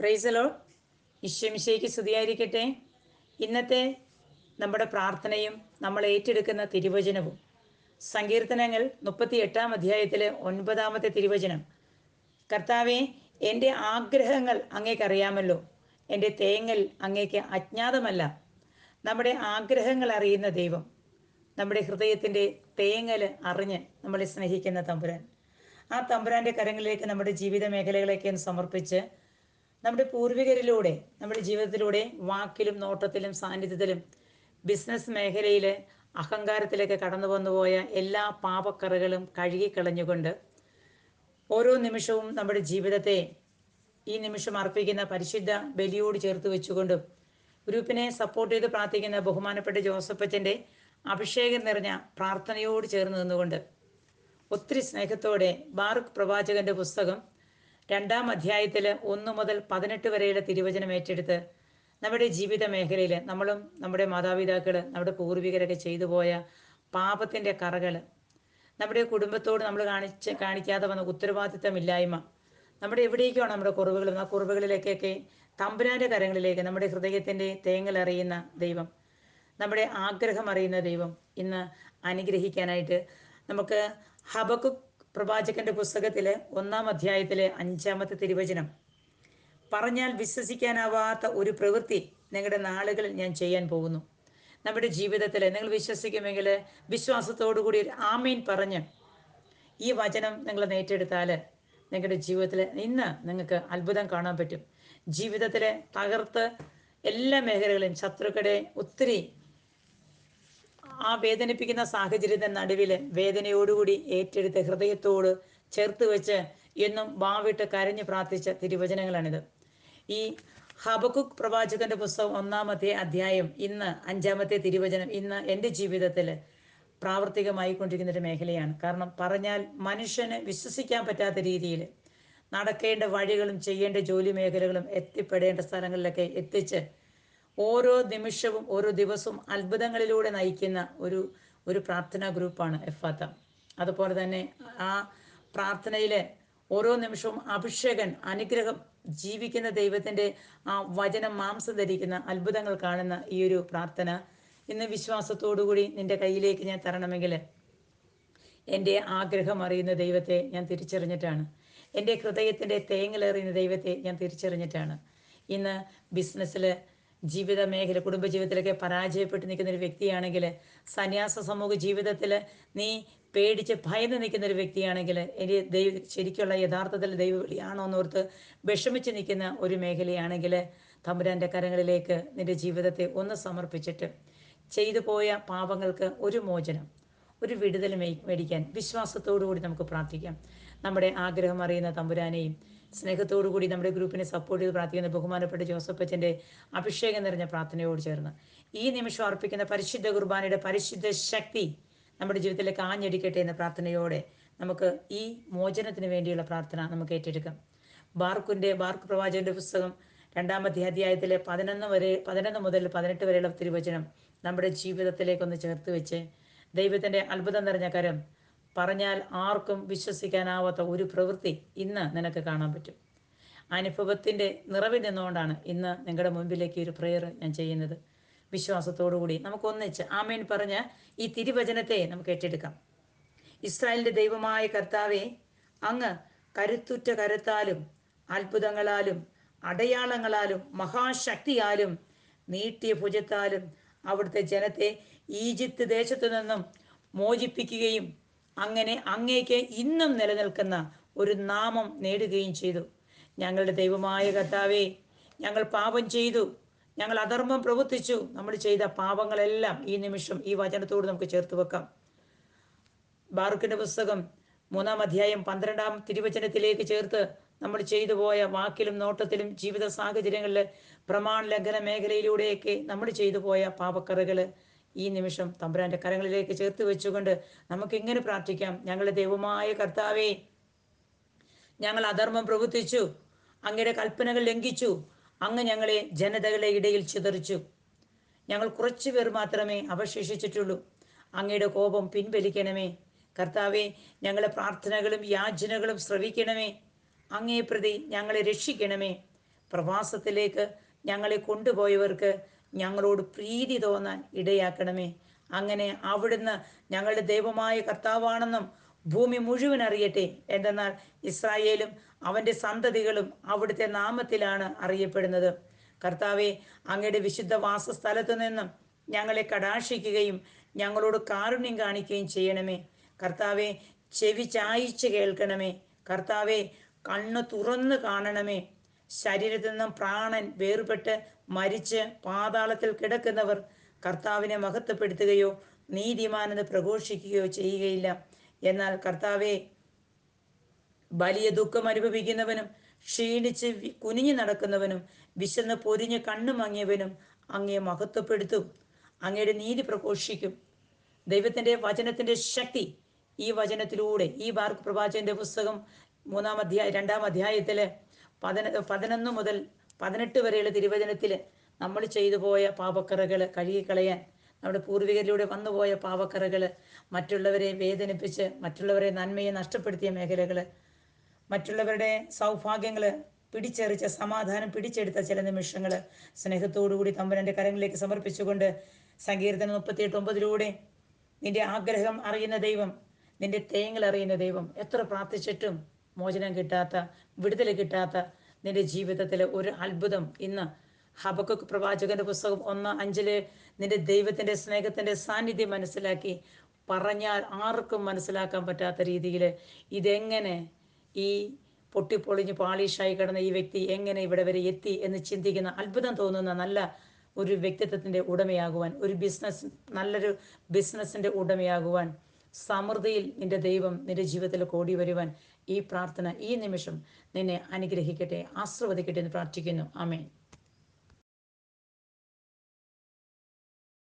പ്രൈസലോ ഈശ്വമിശയ്ക്ക് സ്തുതിയായിരിക്കട്ടെ. ഇന്നത്തെ നമ്മുടെ പ്രാർത്ഥനയും നമ്മൾ ഏറ്റെടുക്കുന്ന തിരുവചനവും. സങ്കീർത്തനങ്ങൾ മുപ്പത്തി എട്ടാം അധ്യായത്തിലെ ഒൻപതാമത്തെ തിരുവചനം. കർത്താവെ എന്റെ ആഗ്രഹങ്ങൾ അങ്ങേക്കറിയാമല്ലോ എന്റെ തേങ്ങൽ അങ്ങേക്ക് അജ്ഞാതമല്ല. നമ്മുടെ ആഗ്രഹങ്ങൾ അറിയുന്ന ദൈവം. നമ്മുടെ ഹൃദയത്തിന്റെ തേങ്ങൽ അറിഞ്ഞ് നമ്മളെ സ്നേഹിക്കുന്ന തമ്പുരാൻ. ആ തമ്പുരാന്റെ കരങ്ങളിലേക്ക് നമ്മുടെ ജീവിത മേഖലകളൊക്കെ സമർപ്പിച്ച് നമ്മുടെ പൂർവികരിലൂടെ നമ്മുടെ ജീവിതത്തിലൂടെ വാക്കിലും നോട്ടത്തിലും സാന്നിധ്യത്തിലും ബിസിനസ് മേഖലയിലെ അഹങ്കാരത്തിലേക്ക് കടന്നു വന്നുപോയ എല്ലാ പാപക്കറകളും കഴുകിക്കളഞ്ഞുകൊണ്ട് ഓരോ നിമിഷവും നമ്മുടെ ജീവിതത്തെ ഈ നിമിഷം അർപ്പിക്കുന്ന പരിശുദ്ധ ബലിയോട് ചേർത്ത് വെച്ചുകൊണ്ടും ഗ്രൂപ്പിനെ സപ്പോർട്ട് ചെയ്ത് പ്രാർത്ഥിക്കുന്ന ബഹുമാനപ്പെട്ട ജോസഫച്ചന്റെ അഭിഷേകം നിറഞ്ഞ പ്രാർത്ഥനയോട് ചേർന്ന് നിന്നുകൊണ്ട് ഒത്തിരി സ്നേഹത്തോടെ ബാറുഖ് പ്രവാചകന്റെ പുസ്തകം രണ്ടാം അധ്യായത്തിൽ ഒന്ന് മുതൽ പതിനെട്ട് വരെയുള്ള തിരുവചനം ഏറ്റെടുത്ത് നമ്മുടെ ജീവിത മേഖലയിൽ നമ്മളും നമ്മുടെ മാതാപിതാക്കൾ നമ്മുടെ പൂർവികരൊക്കെ ചെയ്തു പോയ പാപത്തിന്റെ കറകൾ നമ്മുടെ കുടുംബത്തോട് നമ്മൾ കാണിച്ച് കാണിക്കാതെ വന്ന ഉത്തരവാദിത്തമില്ലായ്മ നമ്മുടെ എവിടേക്കാണ് നമ്മുടെ കുറവുകൾ ആ കുറവുകളിലേക്കൊക്കെ തമ്പുരാന്റെ കരങ്ങളിലേക്ക് നമ്മുടെ ഹൃദയത്തിന്റെ തേങ്ങൽ അറിയുന്ന ദൈവം നമ്മുടെ ആഗ്രഹം അറിയുന്ന ദൈവം ഇന്ന് അനുഗ്രഹിക്കാനായിട്ട് നമുക്ക് ഹബക്കു പ്രവാചകന്റെ പുസ്തകത്തിലെ ഒന്നാം അധ്യായത്തിലെ അഞ്ചാമത്തെ തിരുവചനം. പറഞ്ഞാൽ വിശ്വസിക്കാനാവാത്ത ഒരു പ്രവൃത്തി നിങ്ങളുടെ നാളുകളിൽ ഞാൻ ചെയ്യാൻ പോകുന്നു. നമ്മുടെ ജീവിതത്തിൽ നിങ്ങൾ വിശ്വസിക്കുമെങ്കിൽ വിശ്വാസത്തോടു കൂടി ഒരു ആമീൻ പറഞ്ഞ് ഈ വചനം നിങ്ങൾ നേറ്റെടുത്താൽ നിങ്ങളുടെ ജീവിതത്തിൽ ഇന്ന് നിങ്ങൾക്ക് അത്ഭുതം കാണാൻ പറ്റും. ജീവിതത്തിലെ തകർത്ത് എല്ലാ മേഖലകളിലും ശത്രുക്കളെ ഒത്തിരി ആ വേദനിപ്പിക്കുന്ന സാഹചര്യത്തിന് നടുവിൽ വേദനയോടുകൂടി ഏറ്റെടുത്ത് ഹൃദയത്തോട് ചേർത്ത് വെച്ച് എന്നും വാവിട്ട് കരഞ്ഞു പ്രാർത്ഥിച്ച തിരുവചനങ്ങളാണിത്. ഈ ഹബക്കുക് പ്രവാചകന്റെ പുസ്തകം ഒന്നാമത്തെ അധ്യായം ഇന്ന് അഞ്ചാമത്തെ തിരുവചനം ഇന്ന് എന്റെ ജീവിതത്തിൽ പ്രാവർത്തികമായി കൊണ്ടിരിക്കുന്ന ഒരു മേഖലയാണ്. കാരണം പറഞ്ഞാൽ മനുഷ്യന് വിശ്വസിക്കാൻ പറ്റാത്ത രീതിയിൽ നടക്കേണ്ട വഴികളും ചെയ്യേണ്ട ജോലി മേഖലകളും എത്തിപ്പെടേണ്ട സ്ഥലങ്ങളിലൊക്കെ എത്തിച്ച് ഓരോ നിമിഷവും ഓരോ ദിവസവും അത്ഭുതങ്ങളിലൂടെ നയിക്കുന്ന ഒരു ഒരു പ്രാർത്ഥനാ ഗ്രൂപ്പാണ് എഫാത്ത. അതുപോലെ തന്നെ ആ പ്രാർത്ഥനയിലെ ഓരോ നിമിഷവും അഭിഷേകൻ അനുഗ്രഹം ജീവിക്കുന്ന ദൈവത്തിന്റെ ആ വചനം മാംസം ധരിക്കുന്ന അത്ഭുതങ്ങൾ കാണുന്ന ഈ ഒരു പ്രാർത്ഥന. ഇന്ന് വിശ്വാസത്തോടുകൂടി നിന്റെ കയ്യിലേക്ക് ഞാൻ തരണമെങ്കിൽ എന്റെ ആഗ്രഹം അറിയുന്ന ദൈവത്തെ ഞാൻ തിരിച്ചറിഞ്ഞിട്ടാണ്. എന്റെ ഹൃദയത്തിന്റെ തേങ്ങലേറിയുന്ന ദൈവത്തെ ഞാൻ തിരിച്ചറിഞ്ഞിട്ടാണ്. ഇന്ന് ബിസിനസ്സിൽ ജീവിത മേഖല കുടുംബജീവിതത്തിലൊക്കെ പരാജയപ്പെട്ട് നിൽക്കുന്ന ഒരു വ്യക്തിയാണെങ്കിൽ സന്യാസ സമൂഹ ജീവിതത്തിൽ നീ പേടിച്ച് ഭയന്ന് നിൽക്കുന്ന ഒരു വ്യക്തിയാണെങ്കിൽ എനിക്ക് ദൈവ ശരിക്കുള്ള യഥാർത്ഥത്തിൽ ദൈവവിളിയാണോ എന്നോർത്ത് വിഷമിച്ച് നിൽക്കുന്ന ഒരു മേഖലയാണെങ്കിൽ തമ്പുരാന്റെ കരങ്ങളിലേക്ക് നിന്റെ ജീവിതത്തെ ഒന്ന് സമർപ്പിച്ചിട്ട് ചെയ്തു പോയ പാപങ്ങൾക്ക് ഒരു മോചനം ഒരു വിടുതൽ മേടിക്കാൻ വിശ്വാസത്തോടു കൂടി നമുക്ക് പ്രാർത്ഥിക്കാം. നമ്മുടെ ആഗ്രഹം അറിയുന്ന തമ്പുരാനെയും സ്നേഹത്തോടു കൂടി നമ്മുടെ ഗ്രൂപ്പിനെ സപ്പോർട്ട് ചെയ്ത് പ്രാർത്ഥിക്കുന്ന ബഹുമാനപ്പെട്ട ജോസഫ് അച്ഛന്റെ അഭിഷേകം നിറഞ്ഞ പ്രാർത്ഥനയോട് ചേർന്ന് ഈ നിമിഷം അർപ്പിക്കുന്ന പരിശുദ്ധ കുർബാനയുടെ പരിശുദ്ധ ശക്തി നമ്മുടെ ജീവിതത്തിലേക്ക് ആഞ്ഞടിക്കട്ടെ എന്ന പ്രാർത്ഥനയോടെ നമുക്ക് ഈ മോചനത്തിന് വേണ്ടിയുള്ള പ്രാർത്ഥന നമുക്ക് ഏറ്റെടുക്കാം. ബാർക്കുന്റെ ബാർക്ക് പ്രവാചകന്റെ പുസ്തകം രണ്ടാമത്തെ അധ്യായത്തിലെ പതിനൊന്ന് വരെ പതിനൊന്ന് മുതൽ പതിനെട്ട് വരെയുള്ള തിരുവചനം നമ്മുടെ ജീവിതത്തിലേക്കൊന്ന് ചേർത്ത് വെച്ച് ദൈവത്തിന്റെ അത്ഭുതം നിറഞ്ഞ കരം പറഞ്ഞാൽ ആർക്കും വിശ്വസിക്കാനാവാത്ത ഒരു പ്രവൃത്തി ഇന്ന് നിനക്ക് കാണാൻ പറ്റും. അനുഭവത്തിന്റെ നിറവിൽ നിന്നുകൊണ്ടാണ് ഇന്ന് നിങ്ങളുടെ മുൻപിലേക്ക് ഒരു പ്രെയർ ഞാൻ ചെയ്യുന്നത്. വിശ്വാസത്തോടുകൂടി നമുക്ക് ഒന്നിച്ച് ആമേൻ പറഞ്ഞ് ഈ തിരുവചനത്തെ നമുക്ക് ഏറ്റെടുക്കാം. ഇസ്രായേലിന്റെ ദൈവമായ കർത്താവെ അങ്ങ് കരുത്തുറ്റ കരുത്താലും അത്ഭുതങ്ങളാലും അടയാളങ്ങളാലും മഹാശക്തിയാലും നീട്ടിയ ഭുജത്താലും അവിടുത്തെ ജനത്തെ ഈജിപ്ത് ദേശത്തു നിന്നും മോചിപ്പിക്കുകയും അങ്ങനെ അങ്ങേക്ക് ഇന്നും നിലനിൽക്കുന്ന ഒരു നാമം നേടുകയും ചെയ്തു. ഞങ്ങളുടെ ദൈവമായ കർത്താവേ ഞങ്ങൾ പാപം ചെയ്തു. ഞങ്ങൾ അധർമ്മം പ്രവർത്തിച്ചു. നമ്മൾ ചെയ്ത പാപങ്ങളെല്ലാം ഈ നിമിഷം ഈ വചനത്തോട് നമുക്ക് ചേർത്ത് വെക്കാം. ബാറുക്കിന്റെ പുസ്തകം മൂന്നാം അധ്യായം പന്ത്രണ്ടാം തിരുവചനത്തിലേക്ക് ചേർത്ത് നമ്മൾ ചെയ്തു പോയ വാക്കിലും നോട്ടത്തിലും ജീവിത സാഹചര്യങ്ങളിൽ പ്രമാണ ലംഘന മേഖലയിലൂടെയൊക്കെ നമ്മൾ ചെയ്തു പോയ പാപക്കറകൾ ഈ നിമിഷം തമ്പുരാന്റെ കരങ്ങളിലേക്ക് ചേർത്ത് വെച്ചുകൊണ്ട് നമുക്ക് എങ്ങനെ പ്രാർത്ഥിക്കാം? ഞങ്ങളുടെ ദൈവമായ കർത്താവേ ഞങ്ങൾ അധർമ്മം പ്രവർത്തിച്ചു അങ്ങയുടെ കൽപ്പനകൾ ലംഘിച്ചു അങ്ങ് ഞങ്ങളെ ജനതകളുടെ ഇടയിൽ ചിതറിച്ചു. ഞങ്ങൾ കുറച്ചു പേർ മാത്രമേ അവശേഷിച്ചിട്ടുള്ളൂ. അങ്ങയുടെ കോപം പിൻവലിക്കണമേ. കർത്താവെ ഞങ്ങളെ പ്രാർത്ഥനകളും യാചനകളും ശ്രവിക്കണമേ. അങ്ങേ പ്രതി ഞങ്ങളെ രക്ഷിക്കണമേ. പ്രവാസത്തിലേക്ക് ഞങ്ങളെ കൊണ്ടുപോയവർക്ക് ഞങ്ങളോട് പ്രീതി തോന്നാൻ ഇടയാക്കണമേ. അങ്ങനെ അവിടുന്ന് ഞങ്ങളുടെ ദൈവമായ കർത്താവാണെന്നും ഭൂമി മുഴുവൻ അറിയട്ടെ എന്തെന്നാൽ ഇസ്രായേലും അവന്റെ സന്തതികളും അവിടുത്തെ നാമത്തിലാണ് അറിയപ്പെടുന്നത്. കർത്താവെ അങ്ങയുടെ വിശുദ്ധ വാസസ്ഥലത്തു നിന്നും ഞങ്ങളെ കടാക്ഷിക്കുകയും ഞങ്ങളോട് കാരുണ്യം കാണിക്കുകയും ചെയ്യണമേ. കർത്താവെ ചെവി ചായിച്ച് കേൾക്കണമേ. കർത്താവെ കണ്ണ് തുറന്ന് കാണണമേ. ശരീരത്തിൽ നിന്നും പ്രാണൻ വേർപെട്ട് മരിച്ച് പാതാളത്തിൽ കിടക്കുന്നവർ കർത്താവിനെ മഹത്വപ്പെടുത്തുകയോ നീതിമാനെന്ന് പ്രഘോഷിക്കുകയോ ചെയ്യുകയില്ല. എന്നാൽ കർത്താവെ വലിയ ദുഃഖം അനുഭവിക്കുന്നവനും ക്ഷീണിച്ച് കുനിഞ്ഞു നടക്കുന്നവനും വിശന്ന് പൊരിഞ്ഞ് കണ്ണു മങ്ങിയവനും അങ്ങയെ മഹത്വപ്പെടുത്തും. അങ്ങയുടെ നീതി പ്രഘോഷിക്കും. ദൈവത്തിന്റെ വചനത്തിന്റെ ശക്തി ഈ വചനത്തിലൂടെ ഈ ബാർക്ക് പ്രവാചകന്റെ പുസ്തകം മൂന്നാം അധ്യായ രണ്ടാം അധ്യായത്തിലെ പതിന പതിനൊന്ന് മുതൽ പതിനെട്ട് വരെയുള്ള തിരുവചനത്തിൽ നമ്മൾ ചെയ്തു പോയ പാപക്കറകൾ കഴുകിക്കളയാൻ നമ്മുടെ പൂർവികരിലൂടെ വന്നുപോയ പാവക്കറകൾ മറ്റുള്ളവരെ വേദനിപ്പിച്ച് മറ്റുള്ളവരെ നന്മയെ നഷ്ടപ്പെടുത്തിയ മേഖലകൾ മറ്റുള്ളവരുടെ സൗഭാഗ്യങ്ങൾ പിടിച്ചെറിച്ച സമാധാനം പിടിച്ചെടുത്ത ചില നിമിഷങ്ങൾ സ്നേഹത്തോടുകൂടി തമ്പുരന്റെ കരങ്ങളിലേക്ക് സമർപ്പിച്ചുകൊണ്ട് സങ്കീർത്തനം മുപ്പത്തിയെട്ട് ഒമ്പതിലൂടെ നിന്റെ ആഗ്രഹം അറിയുന്ന ദൈവം നിന്റെ തേങ്ങൾ അറിയുന്ന ദൈവം എത്ര പ്രാർത്ഥിച്ചിട്ടും മോചനം കിട്ടാത്ത വിടുതൽ കിട്ടാത്ത നിന്റെ ജീവിതത്തിലെ ഒരു അത്ഭുതം. ഇന്ന് ഹബക്കുക്ക് പ്രവാചകന്റെ പുസ്തകം ഒന്ന് അഞ്ചിൽ നിന്റെ ദൈവത്തിന്റെ സ്നേഹത്തിന്റെ സാന്നിധ്യം മനസ്സിലാക്കി പറഞ്ഞാൽ ആർക്കും മനസ്സിലാക്കാൻ പറ്റാത്ത രീതിയിൽ ഇതെങ്ങനെ ഈ പൊട്ടിപ്പൊളിഞ്ഞ് പാളീഷായി കിടന്ന ഈ വ്യക്തി എങ്ങനെ ഇവിടെ വരെ എത്തി എന്ന് ചിന്തിക്കുന്ന അത്ഭുതം തോന്നുന്ന നല്ല ഒരു വ്യക്തിത്വത്തിന്റെ ഉടമയാകുവാൻ ഒരു ബിസിനസ് നല്ലൊരു ബിസിനസ്സിന്റെ ഉടമയാകുവാൻ സമൃദ്ധിയിൽ നിന്റെ ദൈവം നിന്റെ ജീവിതത്തിൽ കോടി വരുവാൻ ഈ പ്രാർത്ഥന ഈ നിമിഷം നിന്നെ അനുഗ്രഹിക്കട്ടെ ആശ്രവദിക്കട്ടെ എന്ന് പ്രാർത്ഥിക്കുന്നു. ആമേൻ.